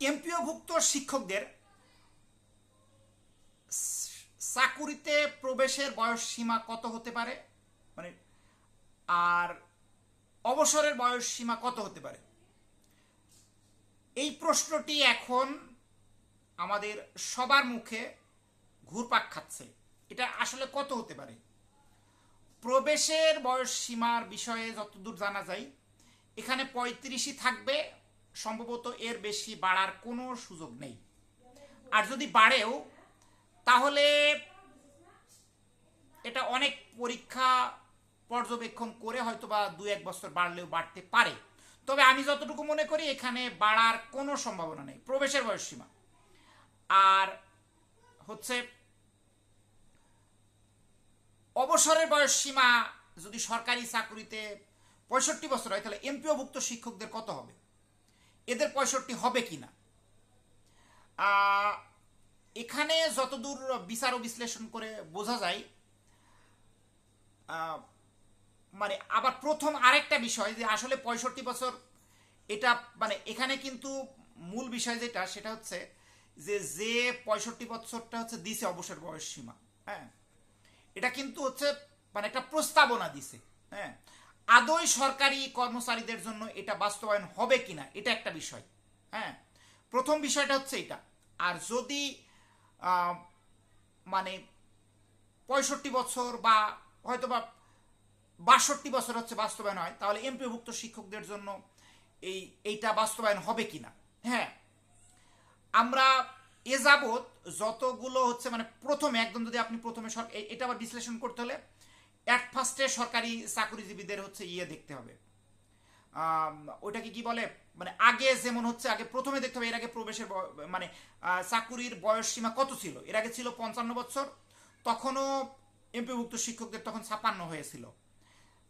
এমপিওভুক্ত শিক্ষকদের চাকুরিতে প্রবেশের বয়স সীমা কত হতে পারে? মানে আর অবসরের বয়স সীমা কত হতে পারে? এই প্রশ্নটি এখন আমাদের সবার মুখে ঘুরপাক খাচ্ছে। এটা আসলে কত হতে পারে? প্রবেশের বয়স সীমার বিষয়ে যতদূর জানা যায়, এখানে পঁয়ত্রিশই থাকবে সম্ভবত এর বেশি বাড়ার কোনো সুযোগ নেই। আর যদি বাড়েও, তাহলে এটা অনেক পরীক্ষা পর্যবেক্ষণ করে হয়তো বা দু এক বছর বাড়লেও বাড়তে পারে। তবে আমি যতটুকু মনে করি, এখানে বাড়ার কোনো সম্ভাবনা নেই, প্রবেশের বয়স সীমা। আর হচ্ছে, অবসরের বয়স সীমা যদি সরকারি চাকরিতে পঁয়ষট্টি বছর হয়, তাহলে এমপিওভুক্ত শিক্ষকদের কত হবে? এদের পঁয়ষট্টি হবে কি না এখানে যতদূর বিচার ও বিশ্লেষণ করে বোঝা যায় মানে আবার প্রথম আরেকটা বিষয় যে আসলে পঁয়ষট্টি বছর এটা মানে এখানে কিন্তু মূল বিষয় যেটা সেটা হচ্ছে যে যে পঁয়ষট্টি বছরটা হচ্ছে দিছে অবসর বয়স সীমা হ্যাঁ? এটা কিন্তু হচ্ছে মানে একটা প্রস্তাবনা দিছে হ্যাঁ? আদৌ সরকারি কর্মচারীদের জন্য এটা বাস্তবায়ন হবে কিনা, এটা একটা বিষয় হ্যাঁ? প্রথম বিষয়টা হচ্ছে এটা। আর যদি মানে পঁয়ষট্টি বছর বা হয়তো বা বাষট্টি বছর হচ্ছে বাস্তবায়ন হয়, তাহলে এমপিভুক্ত শিক্ষকদের জন্য এই, এইটা বাস্তবায়ন হবে কিনা হ্যাঁ? আমরা এ যাবৎ যতগুলো হচ্ছে মানে প্রথমে, একদম যদি আপনি প্রথমে এটা আবার বিশ্লেষণ করতে হলে ফার্স্টে সরকারি চাকরিজীবীদের হচ্ছে ইয়ে দেখতে হবে। ওটাকে কি বলে? মানে আগে যেমন হচ্ছে, আগে প্রথমে দেখতে হবে এর আগে প্রবেশের মানে চাকুরির বয়স সীমা কত ছিল? এর আগে ছিল পঞ্চান্ন বছর, তখনও এমপিভুক্ত শিক্ষকদের তখন ছাপান্ন হয়েছিল।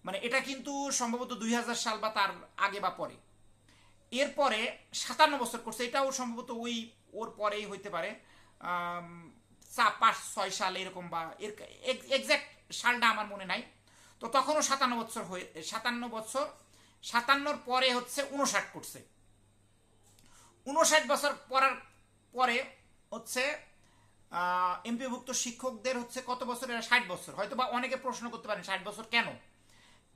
মানে এটা কিন্তু সম্ভবত দুই হাজার সাল বা তার আগে বা পরে। এরপরে সাতান্ন বছর করছে, এটাও সম্ভবত ওই, ওর পরেই হইতে পারে। পাঁচ ছয় সাল এরকম বা এর এক্সাক্ট সালটা আমার মনে নাই। তো তখনও সাতান্ন বছর হয়ে, সাতান্ন বছর সাতান্নর পরে হচ্ছে উনষাট করছে। উনষাট বছর পরার পরে হচ্ছে এমপিভুক্ত শিক্ষকদের হচ্ছে কত বছর এরা ষাট বছর। হয়তো বা অনেকে প্রশ্ন করতে পারেন, ষাট বছর কেন?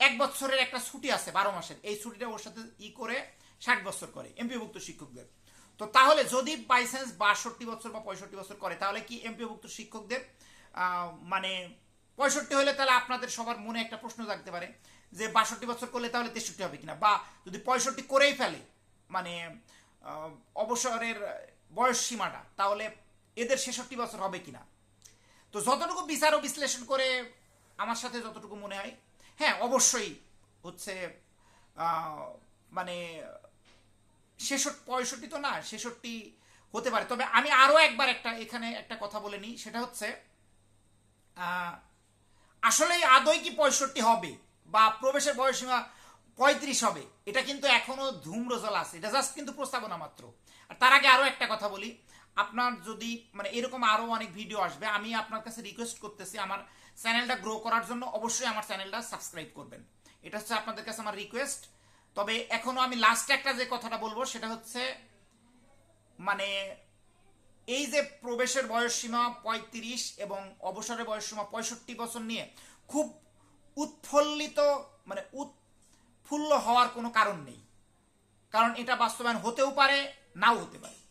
এক বছরের একটা ছুটি আছে বারো মাসের। এই ছুটিটা ওর সাথে ই করে ষাট বছর করে এমপিভুক্ত শিক্ষকদের। তো তাহলে যদি বাইচান্স বাষট্টি বছর বা পঁয়ষট্টি বছর করে, তাহলে কি এমপিভুক্ত শিক্ষকদের মানে পঁয়ষট্টি হলে তাহলে আপনাদের সবার মনে একটা প্রশ্ন থাকতে পারে যে বাষট্টি বছর করলে তাহলে তেষট্টি হবে কিনা? বা যদি পঁয়ষট্টি করেই ফেলে মানে অবসরের বয়স সীমাটা, তাহলে এদের ছেষট্টি বছর হবে কিনা? তো যতটুকু বিচার ও বিশ্লেষণ করে আমার সাথে যতটুকু মনে হয় হ্যাঁ অবশ্যই হচ্ছে মানে ছেষট্টি, পঁয়ষট্টি তো না, ছেষট্টি হতে পারে। তবে আমি আরও একবার একটা, এখানে একটা কথা বলে নিই। সেটা হচ্ছে আসলে আদৌ কি পঁয়ষট্টি হবে বা প্রবেশের বয়সীমা পঁয়ত্রিশ হবে, এটা কিন্তু এখনও ধূম্রজল আছে। এটা জাস্ট কিন্তু প্রস্তাবনা মাত্র। আর তার আগে আরও একটা কথা বলি। আপনার যদি মানে এরকম আরও অনেক ভিডিও আসবে, আমি আপনার কাছে রিকোয়েস্ট করতেছি আমার চ্যানেলটা গ্রো করার জন্য, অবশ্যই আমার চ্যানেলটা সাবস্ক্রাইব করবেন। এটা হচ্ছে আপনাদের কাছে আমার রিকোয়েস্ট তবে এখনও আমি লাস্ট একটা যে কথাটা বলব, সেটা হচ্ছে মানে এই যে প্রবেশের বয়স সীমা পঁয়ত্রিশ এবং অবসরের বয়স সীমা পঁয়ষট্টি বছর নিয়ে খুব উৎফুল্লিত মানে উৎফুল্ল হওয়ার কোনো কারণ নেই। কারণ এটা বাস্তবায়ন হতেও পারে, নাও হতে পারে।